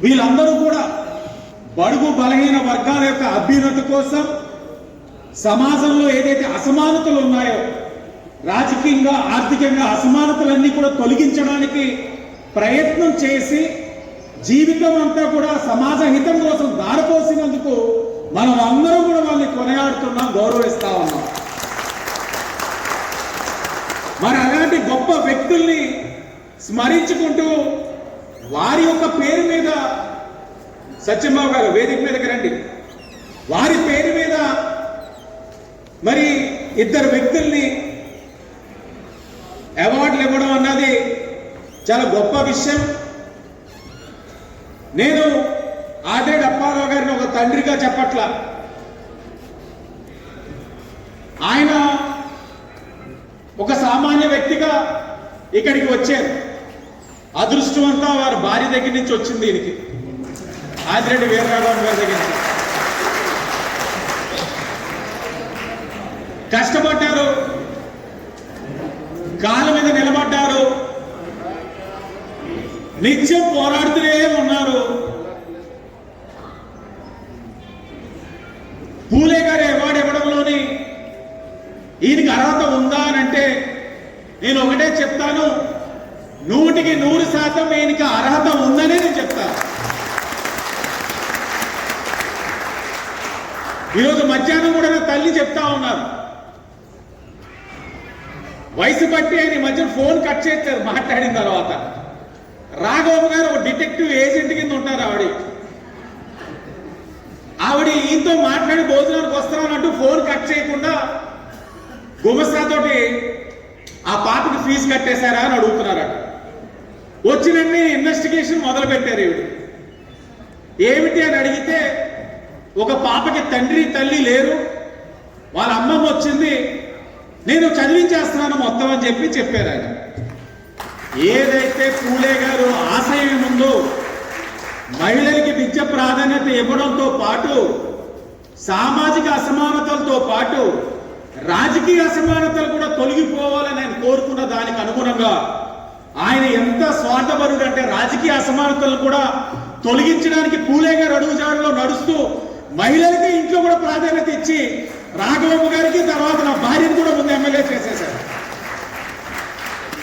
వీళ్ళందరూ కూడా బడుగు బలహీన వర్గాల యొక్క అభ్యున్నతి కోసం సమాజంలో ఏదైతే అసమానతలు ఉన్నాయో రాజకీయంగా ఆర్థికంగా అసమానతలన్నీ కూడా తొలగించడానికి ప్రయత్నం చేసి జీవితం అంతా కూడా సమాజ హితం కోసం దారిపోసినందుకు మనం అందరం కూడా వాళ్ళని కొనియాడుతున్నాం గౌరవిస్తా ఉన్నాం మరి అలాంటి గొప్ప వ్యక్తుల్ని స్మరించుకుంటూ వారి యొక్క పేరు మీద సత్యబాబు గారు వేదిక మీదకి రండి. వారి పేరు మీద మరి ఇద్దరు వ్యక్తుల్ని అవార్డులు ఇవ్వడం అన్నది చాలా గొప్ప విషయం. నేను ఆటేడు అప్పారావు గారిని ఒక తండ్రిగా చెప్పట్ల. ఆయన ఒక సామాన్య వ్యక్తిగా ఇక్కడికి వచ్చారు. అదృష్టం అంతా వారి భార్య దగ్గర నుంచి వచ్చింది దీనికి ఆదిరెడ్డి వీరరాఘవన్ గారి దగ్గర నుంచి. కష్టపడ్డారు. కాళ్ళ మీద నిలబడ్డారు. నిత్యం పోరాడుతూనే ఉన్నారు. నేను ఒకటే చెప్తాను. నూటికి నూరు శాతం ఈయనకి అర్హత ఉందనే నేను చెప్తాను ఈరోజు మధ్యాహ్నం కూడా నా తల్లి చెప్తా ఉన్నారు. వయసు బట్టి ఆయన మధ్య ఫోన్ కట్ చేస్తారు మాట్లాడిన తర్వాత. రాఘవ గారు ఒక డిటెక్టివ్ ఏజెంట్ కింద ఉంటారు ఆవిడ. ఆవిడ ఈయనతో మాట్లాడి భోజనానికి వస్తానంటూ ఫోన్ కట్ చేయకుండా గుమస్తాతోటి ఆ పాపకి ఫీజు కట్టేశారా అని అడుగుతున్నారట. వచ్చినన్ని ఇన్వెస్టిగేషన్ మొదలు పెట్టారు ఈవిడ. ఏమిటి అని అడిగితే ఒక పాపకి తండ్రి తల్లి లేరు. వాళ్ళ అమ్మమ్మ వచ్చింది నేను చదివించేస్తున్నాను మొత్తం అని చెప్పి చెప్పారు ఆయన. ఏదైతే పూలే గారు ఆశయం ఉందో మహిళలకి విద్య ప్రాధాన్యత ఇవ్వడంతో పాటు సామాజిక అసమానతలతో పాటు రాజకీయ అసమానతలు కూడా తొలగిపోవాలని ఆయన కోరుకున్న దానికి అనుగుణంగా ఆయన ఎంత స్వార్థపరుడు అంటే రాజకీయ అసమానతలు కూడా తొలగించడానికి పూలే గారు అడుగుజాడలో నడుస్తూ మహిళలకి ఇంట్లో కూడా ప్రాధాన్యత ఇచ్చి రాఘవమ్మ గారికి తర్వాత నా భార్యను కూడా ముందు ఎమ్మెల్యే చేసేశారు.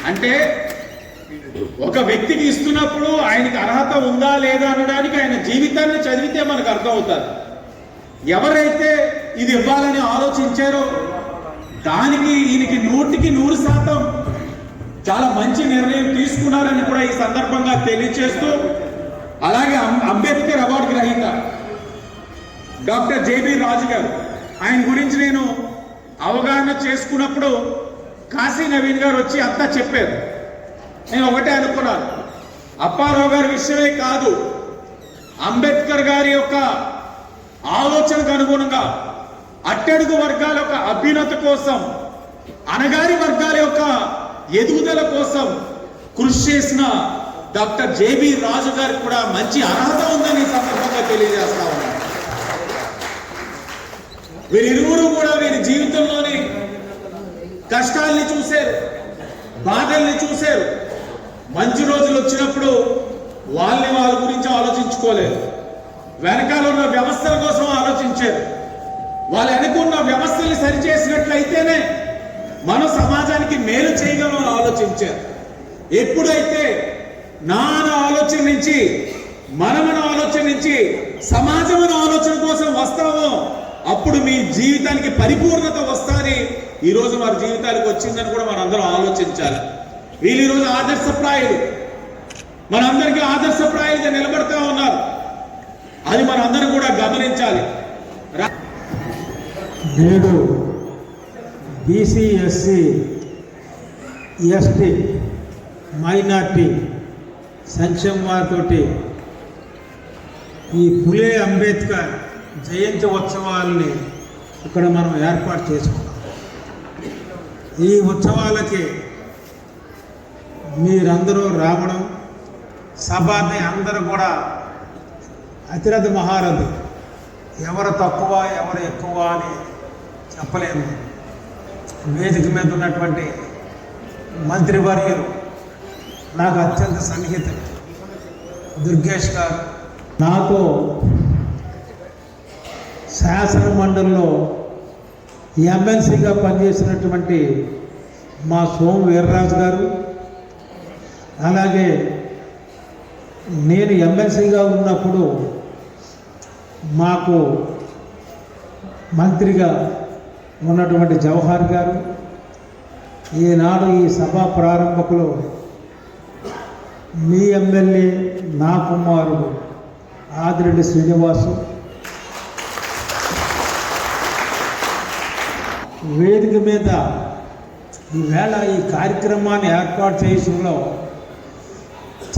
అంటే ఒక వ్యక్తికి ఇస్తున్నప్పుడు ఆయనకి అర్హత ఉందా లేదా అనడానికి ఆయన జీవితాన్ని చదివితే మనకు అర్థం అవుతుంది ఎవరైతే ఇది ఇవ్వాలని ఆలోచించారో దానికి ఈయనకి నూటికి నూరు శాతం చాలా మంచి నిర్ణయం తీసుకున్నారని కూడా ఈ సందర్భంగా తెలియజేస్తూ అలాగే అంబేద్కర్ అవార్డు గ్రహీత doctor J B Raju garu ఆయన గురించి నేను అవగాహన చేసుకున్నప్పుడు కాశీ నవీన్ గారు వచ్చి అంతా చెప్పారు. నేను ఒకటే అనుకున్నాను. అప్పారావు గారి విషయమే కాదు అంబేద్కర్ గారి యొక్క ఆలోచనకు అనుగుణంగా అట్టడుగు వర్గాల యొక్క అభ్యున్నత కోసం అనగారి వర్గాల యొక్క ఎదుగుదల కోసం కృషి చేసిన డాక్టర్ జేబి రాజు గారికి కూడా మంచి అర్హత ఉందని సందర్భంగా తెలియజేస్తా ఉన్నాను. వీరిరువురు కూడా వీరి జీవితంలోని కష్టాల్ని చూశారు బాధల్ని చూశారు. మంచి రోజులు వచ్చినప్పుడు వాళ్ళని వాళ్ళ గురించి ఆలోచించుకోలేదు. వెనకాల ఉన్న వ్యవస్థల కోసం ఆలోచించారు. వాళ్ళు అనుకున్న వ్యవస్థలు సరిచేసినట్లయితేనే మనం సమాజానికి మేలు చేయగలం ఆలోచించారు. ఎప్పుడైతే నా ఆలోచన నుంచి మనమన ఆలోచన నుంచి సమాజం ఆలోచన కోసం వస్తామో అప్పుడు మీ జీవితానికి పరిపూర్ణత వస్తారని ఈరోజు వారి జీవితానికి వచ్చిందని కూడా మనందరం ఆలోచించాలి. వీళ్ళు ఈరోజు ఆదర్శప్రాయులు. మనందరికీ ఆదర్శప్రాయులుగా నిలబడతా ఉన్నారు. అది మనందరం కూడా గమనించాలి. రా- నేడు బీసీ ఎస్సీ ఎస్టీ మైనార్టీ సంక్షేమ వారితోటి ఈ పులే అంబేద్కర్ జయంతి ఉత్సవాలని ఇక్కడ మనం ఏర్పాటు చేసుకున్నాం. ఈ ఉత్సవాలకి మీరందరూ రావడం సభని అందరూ కూడా అతిరథ మహారథి ఎవరు తక్కువ ఎవరు ఎక్కువ అని చెప్పలేము. వేదిక మీద ఉన్నటువంటి మంత్రివర్యులు నాకు అత్యంత సన్నిహితులు. దుర్గేష్ గారు నాకు శాసన మండలిలో ఎమ్మెల్సీగా పనిచేసినటువంటి మా సోము వీర్రాజు గారు అలాగే నేను ఎమ్మెల్సీగా ఉన్నప్పుడు మాకు మంత్రిగా ఉన్నటువంటి జవహర్ గారు ఈనాడు ఈ సభ ప్రారంభకులు. మీ ఎమ్మెల్యే నా కుమారుడు ఆదిరెడ్డి శ్రీనివాసు. వేదిక మీద ఈవేళ ఈ కార్యక్రమాన్ని ఏర్పాటు చేయడంలో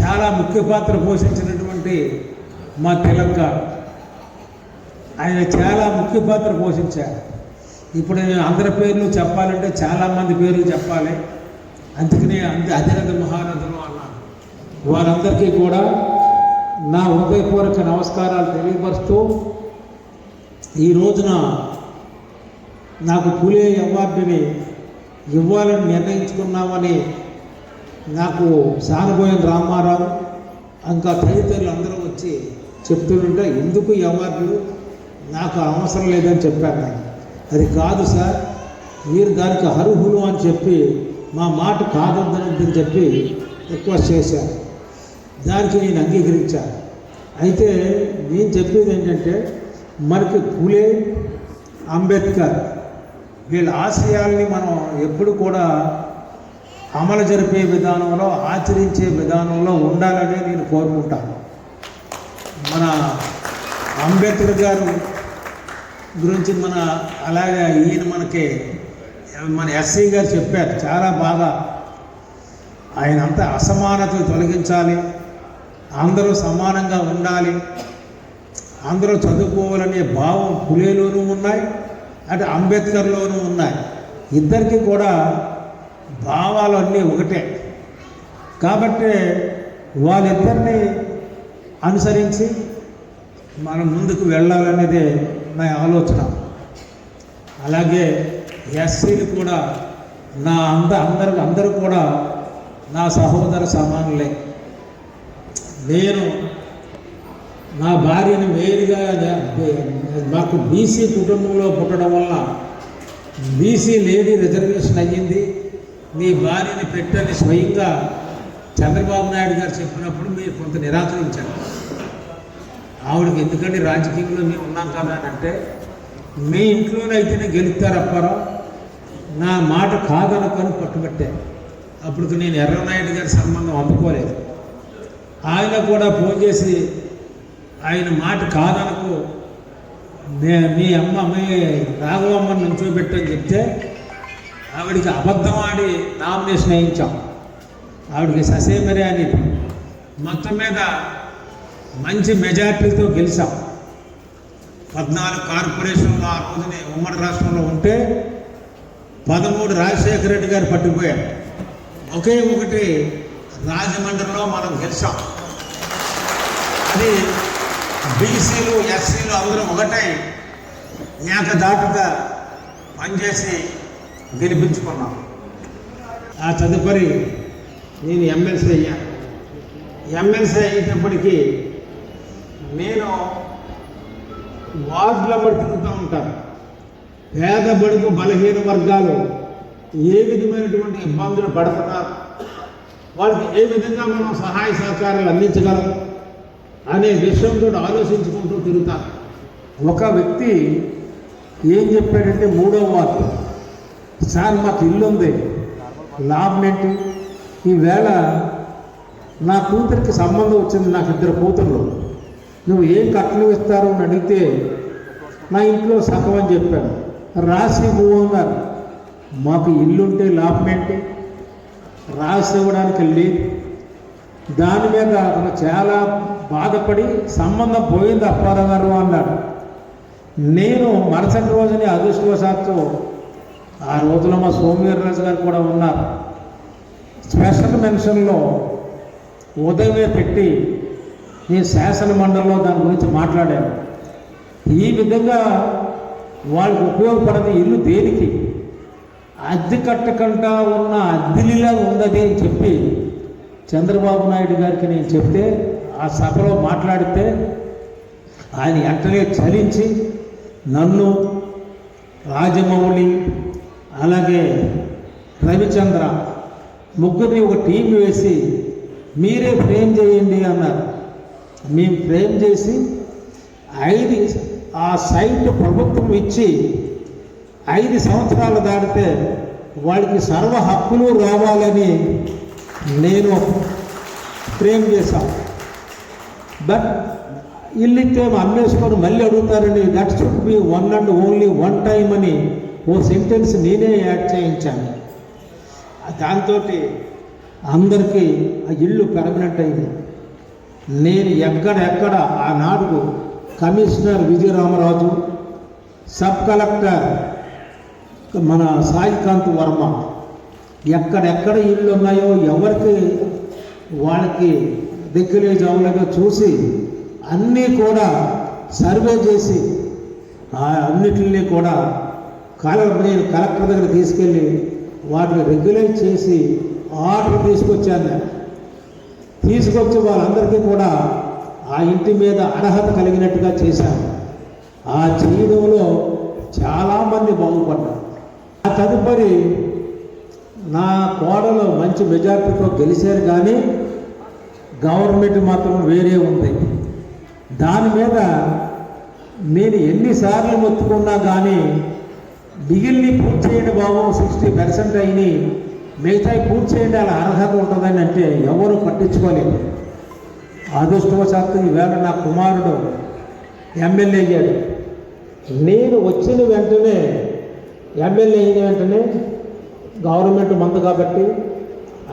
చాలా ముఖ్య పాత్ర పోషించినటువంటి మా తెలంగాణ ఆయన చాలా ముఖ్య పాత్ర పోషించారు. ఇప్పుడు నేను అందరి పేర్లు చెప్పాలంటే చాలామంది పేర్లు చెప్పాలి. అందుకనే అంత అధిరథ మహారథులు అన్నాను వారందరికీ కూడా నా హృదయపూర్వక నమస్కారాలు తెలియపరుస్తూ ఈ రోజున నాకు పులే అవార్డుని ఇవ్వాలని నిర్ణయించుకున్నామని నాకు సానుభూయం రామారావు ఇంకా తదితరులు అందరూ వచ్చి చెప్తుంటే ఎందుకు ఈ అవార్డులు? నాకు అవసరం లేదని చెప్పాను నేను అది కాదు సార్ మీరు దానికి అర్హులు అని చెప్పి మా మాట కాదొద్దనొద్దని చెప్పి రిక్వెస్ట్ చేశారు. దానికి నేను అంగీకరించాను అయితే నేను చెప్పేది ఏంటంటే మనకి పూలే అంబేద్కర్. వీళ్ళ ఆశయాల్ని మనం ఎప్పుడు కూడా అమలు జరిపే విధానంలో ఆచరించే విధానంలో ఉండాలని నేను కోరుకుంటాను. మన అంబేద్కర్ గారు గురించి మన అలాగే ఈయన మనకి మన ఎస్సీ గారు చెప్పారు చాలా బాగా ఆయన అంతా అసమానతలు తొలగించాలి అందరూ సమానంగా ఉండాలి అందరూ చదువుకోవాలనే భావం పులేలోనూ ఉన్నాయి అటు అంబేద్కర్లోనూ ఉన్నాయి. ఇద్దరికి కూడా భావాలు అన్నీ ఒకటే. కాబట్టి వాళ్ళిద్దరిని అనుసరించి మనం ముందుకు వెళ్ళాలనేదే నా ఆలోచన. అలాగే ఎస్సీలు కూడా నా అంద అందరు అందరూ కూడా నా సహోదర సమానులే. నేను నా భార్యను వేరుగా మాకు బీసీ కుటుంబంలో పుట్టడం వల్ల బీసీ లేడీ రిజర్వేషన్ అయ్యింది. మీ భార్యని పెట్టని స్వయంగా చంద్రబాబు నాయుడు గారు చెప్పినప్పుడు మీరు కొంత నిరాకరించారు. ఆవిడకి ఎందుకంటే రాజకీయంలో మేము ఉన్నాం కదా అని అంటే మీ ఇంట్లోనైతేనే అయితేనే గెలుస్తారు నా మాట కాదనుకొని పట్టుబట్టాను అప్పుడు నేను ఎర్రనాయుడు గారి సంబంధం అందుకోలేదు. ఆయన కూడా ఫోన్ చేసి ఆయన మాట కాదనుకో మే మీ అమ్మ మీ రాఘవమ్మని నుంచోబెట్టని చెప్తే ఆవిడికి అబద్ధం ఆడి నామినేషన్ వేయించాం. ఆవిడకి ససేమరే అని మొత్తం మీద మంచి మెజార్టీతో గెలిచాం. పద్నాలుగు కార్పొరేషన్లు ఆ రోజునే ఉమ్మడి రాష్ట్రంలో ఉంటే పదమూడు రాజశేఖర రెడ్డి గారు పట్టుకుపోయారు. ఒకే ఒకటి రాజమండ్రిలో మనం గెలిచాం. అది బీసీలు ఎస్సీలు అందరూ ఒకటై ఏకదాటుగా పనిచేసి గెలిపించుకున్నాం. ఆ తదుపరి నేను ఎమ్మెల్సీ అయ్యాను ఎమ్మెల్సీ అయ్యేటప్పటికీ నేను వార్డుల పడి తిరుగుతూ ఉంటాను. పేద బడుగు బలహీన వర్గాలు ఏ విధమైనటువంటి ఇబ్బందులు పడుతున్నారు వాళ్ళకి ఏ విధంగా మనం సహాయ సహకారాలు అందించగలం అనే విషయంతో ఆలోచించుకుంటూ తిరుగుతాను ఒక వ్యక్తి ఏం చెప్పాడంటే మూడో వార్డు సార్ మాకు ఇల్లు ఉంది లాభం ఏంటి? ఈవేళ నా కూతురికి సంబంధం వచ్చింది నాకు ఇద్దరు కూతుర్లు. నువ్వు ఏం కట్టలు ఇస్తారు అని అడిగితే నా ఇంట్లో సగం అని చెప్పాను రాసి ఇవ్వు అన్నారు. మాకు ఇల్లుంటే లాభం ఏంటి? రాసి ఇవ్వడానికి వెళ్ళి దాని మీద అతను చాలా బాధపడి సంబంధం పోయింది అప్పారావు గారు అన్నాడు. నేను మరుసటి రోజుని అదృష్టవశాత్తు ఆ రోజున మా సోమవీర్రాజు గారు కూడా ఉన్నారు. స్పెషల్ మెన్షన్లో ఉదయమే పెట్టి నేను శాసన మండలిలో దాని గురించి మాట్లాడాను ఈ విధంగా వాళ్ళకి ఉపయోగపడని ఇల్లు దేనికి? అద్దె కట్టకుండా ఉన్న అద్దెలిలా ఉన్నది అని చెప్పి చంద్రబాబు నాయుడు గారికి నేను చెప్తే ఆ సభలో మాట్లాడితే ఆయన వెంటనే చలించి నన్ను రాజమౌళి అలాగే రవిచంద్ర ముగ్గురిని ఒక టీం వేసి మీరే ఫ్రేమ్ చేయండి అన్నారు. మేము ఫ్రేమ్ చేసి ఐదు ఆ సైట్ ప్రభుత్వం ఇచ్చి ఐదు సంవత్సరాలు దాటితే వాడికి సర్వ హక్కులు రావాలని నేను ఫ్రేమ్ చేశాను బట్ ఇల్లు ఇస్తే అమ్మేసుకొని మళ్ళీ అడుగుతారని that should be one and only one time అని ఓ సెంటెన్స్ నేనే యాడ్ చేయించాను. దాంతో అందరికీ ఆ ఇల్లు పెర్మనెంట్ అయింది. నేను ఎక్కడెక్కడ ఆనాడు కమిషనర్ విజయరామరాజు సబ్ కలెక్టర్ మన సాయికాంత్ వర్మ ఎక్కడెక్కడ ఇళ్ళు ఉన్నాయో ఎవరికి వాళ్ళకి దిక్కులేజ్ అవ్వలేదో చూసి అన్నీ కూడా సర్వే చేసి ఆ అన్నిటిని కూడా కలెక్టర్ నేను కలెక్టర్ దగ్గర తీసుకెళ్ళి వాటిని రెగ్యులేట్ చేసి ఆర్డర్ తీసుకొచ్చాను నేను. తీసుకొచ్చి వాళ్ళందరికీ కూడా ఆ ఇంటి మీద అర్హత కలిగినట్టుగా చేశాను ఆ చేయడంలో చాలామంది బాగుపడ్డారు. ఆ తదుపరి నా కోడలు మంచి మెజార్టీతో గెలిచారు కానీ గవర్నమెంట్ మాత్రం వేరే ఉంది. దాని మీద నేను ఎన్నిసార్లు మొత్తుకున్నా కానీ మిగిలిని పూర్తి చేయని బాబు సిక్స్టీ పర్సెంట్ అయినాయి మిగతాయి పూర్తి చేయండి అలా అర్హత ఉంటుందని అంటే ఎవరు పట్టించుకోలేదు. అదృష్టవశాత్తు ఈవేళ నా కుమారుడు ఎమ్మెల్యే అయ్యాడు. నేను వచ్చిన వెంటనే ఎమ్మెల్యే అయిన వెంటనే గవర్నమెంట్ మందు కాబట్టి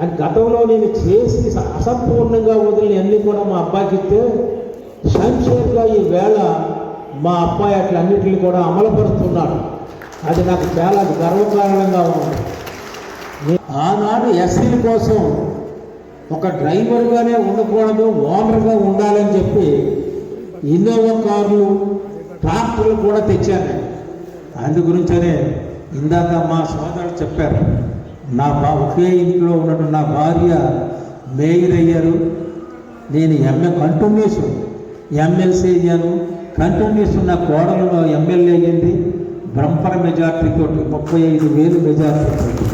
అది గతంలో నేను చేసి అసంపూర్ణంగా వదిలిన అన్నీ కూడా మా అబ్బాయికి ఇస్తే సంక్షేమంగా ఈ వేళ మా అబ్బాయి అట్లన్నింటినీ కూడా అమలుపరుస్తున్నాడు. అది నాకు చాలా గర్వకారణంగా ఉంది. ఆనాడు ఎస్సీల కోసం ఒక డ్రైవర్గానే ఉండకూడదు ఓనర్గా ఉండాలని చెప్పి ఇన్నోవా కార్లు ట్రాక్టర్లు కూడా తెచ్చాను అందు గురించనే ఇందాక మా సోదరుడు చెప్పారు నా బా ఒకే ఇంట్లో ఉన్నట్టు నా భార్య మేయర్ అయ్యారు. నేను M A continuous M L C అయ్యాను. కంటిన్యూస్ నా కోడలు ఎమ్మెల్యే అయ్యింది. బ్రహ్మర మెజార్టీతో ముప్పై ఐదు వేలు మెజార్టీతో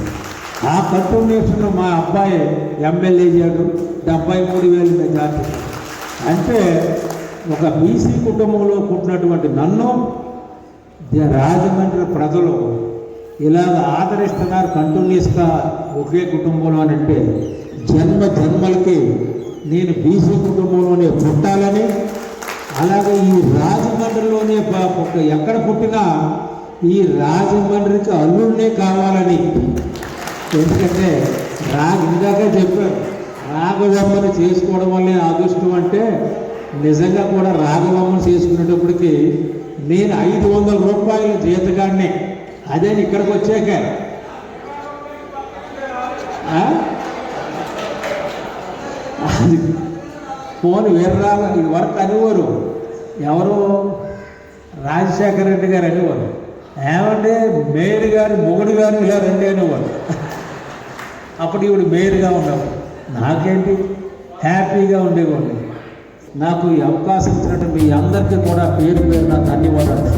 ఆ కంటిన్యూషన్ మా అబ్బాయి ఎమ్మెల్యే అయ్యాడు. డెబ్బై మూడు వేలు మెజార్టీ అంటే ఒక బీసీ కుటుంబంలో పుట్టినటువంటి నన్ను రాజమండ్రి ప్రజలు ఇలాగ ఆదరిస్తున్నారు కంటిన్యూస్గా ఒకే కుటుంబంలో అని అంటే జన్మ జన్మలకి నేను బీసీ కుటుంబంలోనే పుట్టాలని అలాగే ఈ రాజమండ్రిలోనే ఎక్కడ పుట్టినా ఈ రాజమండ్రికి అల్లుడినే కావాలని ఎందుకంటే రా ఇందాక చెప్పారు రాఘవమ్మని చేసుకోవడం వల్లే అదృష్టం అంటే నిజంగా కూడా రాగదమ్మను చేసుకునేటప్పటికి నేను ఐదు వందల రూపాయల జీతగాడిని. అదే ఇక్కడికి వచ్చాక. అది ఫోన్ వీర్రా ఇది వరకు అనేవారు. ఎవరు? రాజశేఖర రెడ్డి గారు అనేవారు. ఏమంటే మేడు గారు మొగుడు గారు ఇలా రండి అనేవారు. అప్పుడు ఈవిడ మేయర్గా ఉన్నావు నాకేంటి? హ్యాపీగా ఉండేవాడిని. నాకు ఈ అవకాశం ఇచ్చినట్టు మీ అందరికీ కూడా పేరు పేరు నా ధన్యవాదాలు.